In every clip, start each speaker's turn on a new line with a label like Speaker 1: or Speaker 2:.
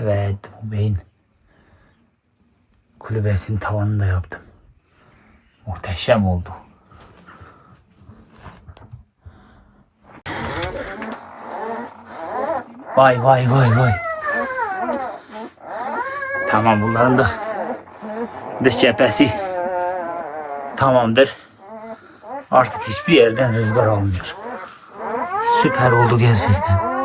Speaker 1: Evet bu beyin kulübesinin tavanını da yaptım. Muhteşem oldu. Vay vay vay vay. Tamam bunların da dış cephesi tamamdır. Artık hiçbir yerden rüzgar almıyor. Süper oldu gerçekten.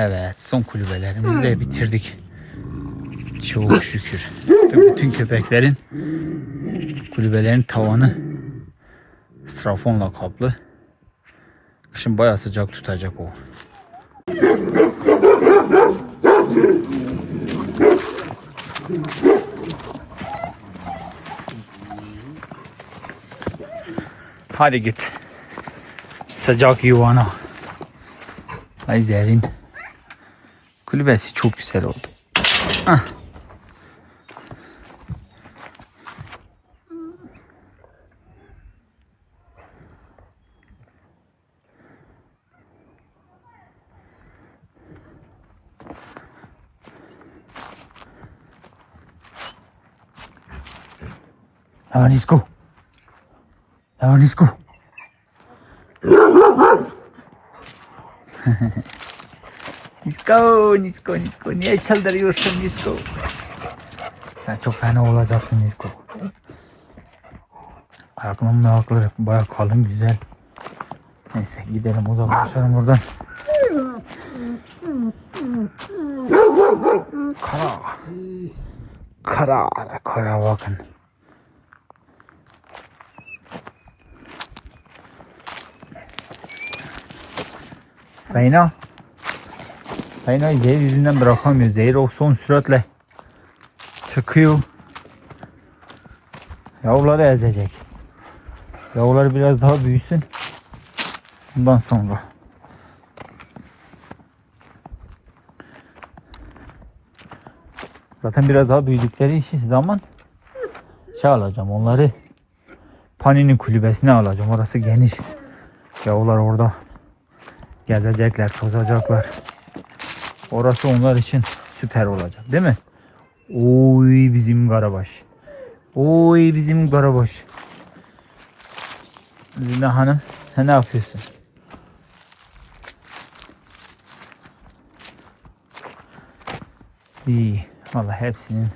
Speaker 1: Evet son kulübelerimizi de bitirdik. Çok şükür. Bütün köpeklerin kulübelerin tavanı strafonla kaplı. Kışın bayağı sıcak tutacak o. Hadi git. Sıcak yuvana. Ay Zerrin. Kulübesi çok güzel oldu. Ah. Hemen Nisko. Hemen Nisko. Nisko, Nisko, Nisko. Niye çıldırıyorsun Nisko? Sen çok fena olacaksın Nisko. Ayaklarım ayakları baya kalın güzel. Neyse gidelim uzaklaşalım buradan. Kara. Kara. Kara bakın. Reyna. Reyna zehir yüzünden bırakamıyor. Zehir o son süratle çıkıyor. Yavruları ezecek. Yavrular biraz daha büyüsün. Ondan sonra. Zaten biraz daha büyüdükleri işi zaman şey alacağım onları Pani'nin kulübesine alacağım. Orası geniş. Yavrular orada gezecekler, tozacaklar. Orası onlar için süper olacak değil mi? Oy bizim Karabaş. Oy bizim Karabaş. Zina Hanım sen ne yapıyorsun? İyi. Valla hepsinin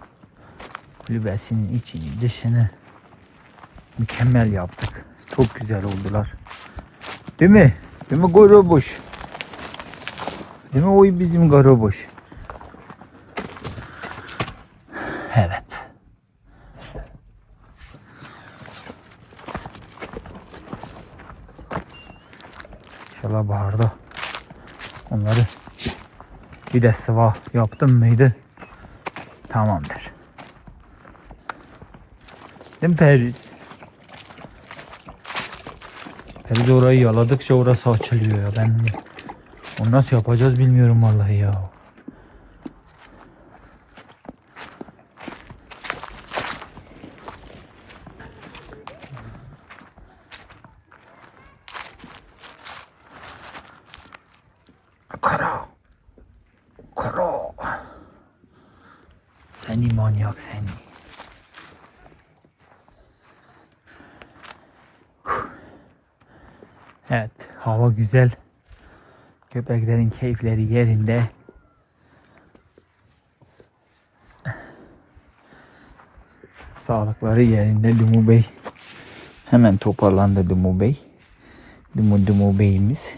Speaker 1: kulübesinin içini dışını mükemmel yaptık. Çok güzel oldular. Değil mi? Değil mi Karabaş? Değil mi oy bizim Karabaş? Evet. İnşallah baharda onları bir de sıva yaptım mıydı? Tamamdır. Değil mi Periz? Periz orayı yaladıkça orası açılıyor ya. Ben onu nasıl yapacağız bilmiyorum vallahi ya. Kara. Kara. Seni manyak seni. Evet, hava güzel. Köpeklerin keyifleri yerinde. Sağlıkları yerinde Dumu Bey. Hemen toparlandı Dumu Bey. Dumu Dumu Bey'imiz.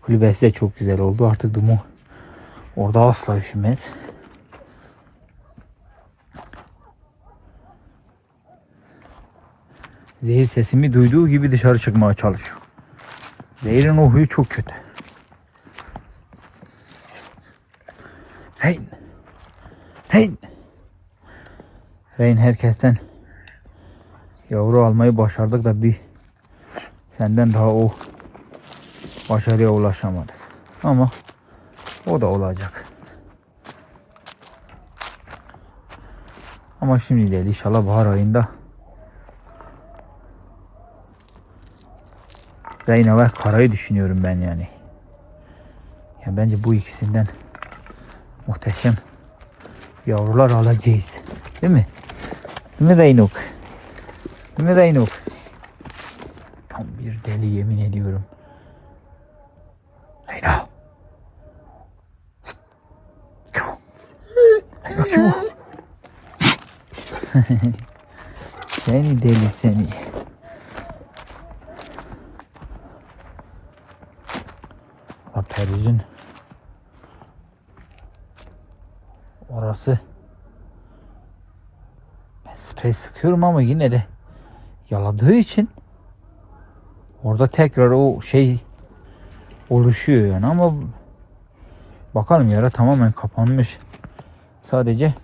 Speaker 1: Kulübesi de çok güzel oldu. Artık Dumu orada asla üşümez. Zehir sesimi duyduğu gibi dışarı çıkmaya çalışıyor. Zehir'in o huyu çok kötü. Rain. Rain. Rain herkesten yavru almayı başardık da bir senden daha o başarıya ulaşamadık. Ama o da olacak. Ama şimdi değil inşallah bahar ayında. Reyna ve Kara'yı düşünüyorum ben yani. Ya bence bu ikisinden muhteşem yavrular alacağız. Değil mi? Değil mi Reynok? Değil mi Reynok? Tam bir deli yemin ediyorum. Reyna. Reyna çabuk. seni deli seni. Perüzün orası. Ben sprey sıkıyorum ama yine de yaladığı için orada tekrar o şey oluşuyor yani ama bakalım yara tamamen kapanmış. Sadece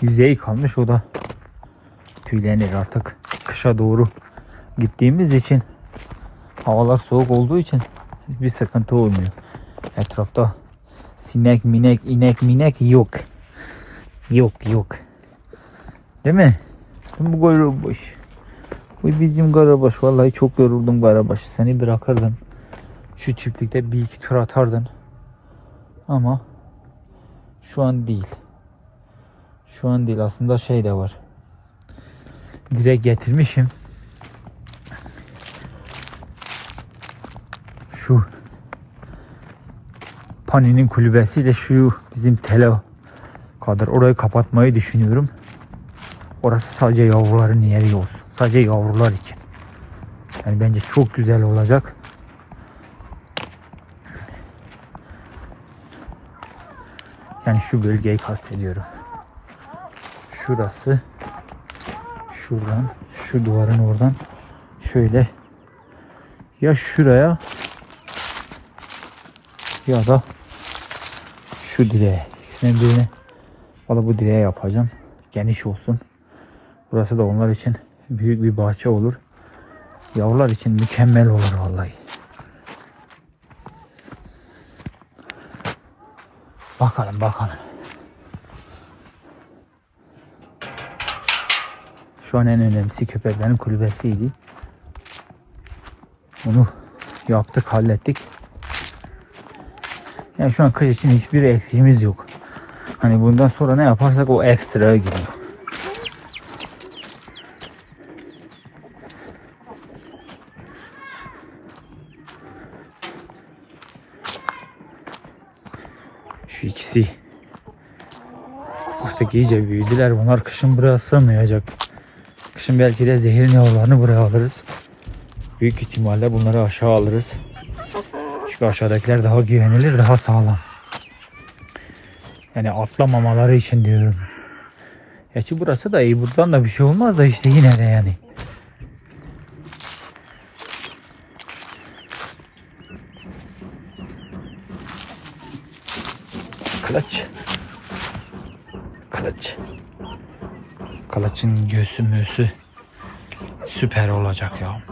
Speaker 1: yüzeyi kalmış. O da tüylenir artık kışa doğru gittiğimiz için. Havalar soğuk olduğu için bir sıkıntı olmuyor. Etrafta sinek, minek, inek, minek yok. Yok, yok. Değil mi? Bu Karabaş. Bu bizim Karabaş. Vallahi çok yoruldum Karabaş. Seni bırakırdım. Şu çiftlikte bir iki tur atardın. Ama şu an değil. Şu an değil. Aslında şey de var. Direkt getirmişim. Şu Pani'nin kulübesiyle şu bizim tele kadar orayı kapatmayı düşünüyorum. Orası sadece yavruların yeri olsun. Sadece yavrular için. Yani bence çok güzel olacak. Yani şu bölgeyi kastediyorum. Şurası şuradan şu duvarın oradan şöyle ya şuraya ya da şu direğe. İkisinden birini valla bu direğe yapacağım. Geniş olsun. Burası da onlar için büyük bir bahçe olur. Yavrular için mükemmel olur vallahi. Bakalım bakalım. Şu an en önemlisi köpeklerin kulübesiydi. Onu yaptık, hallettik. Yani şu an kış için hiçbir eksiğimiz yok. Hani bundan sonra ne yaparsak o ekstra giriyor. Şu ikisi artık iyice büyüdüler. Bunlar kışın buraya sığmayacak. Kışın belki de zehir yavrularını buraya alırız. Büyük ihtimalle bunları aşağı alırız. Çünkü aşağıdakiler daha güvenilir, daha sağlam. Yani atlamamaları için diyorum. Gerçi burası da iyi. Buradan da bir şey olmaz da işte yine de yani. Kılıç. Kılıç. Kılıçın göğsü möğsü süper olacak ya.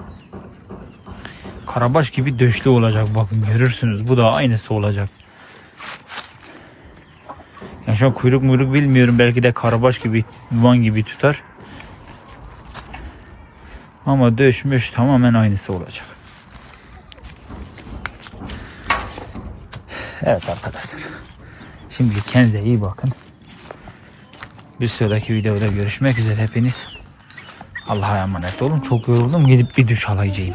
Speaker 1: Karabaş gibi döşlü olacak bakın görürsünüz. Bu da aynısı olacak. Yani şu an kuyruk muyruk bilmiyorum. Belki de karabaş gibi, yuvan gibi tutar. Ama döşmüş tamamen aynısı olacak. Evet arkadaşlar. Şimdi kendinize iyi bakın. Bir sonraki videoda görüşmek üzere hepiniz. Allah'a emanet olun. Çok yoruldum. Gidip bir duş alacağım.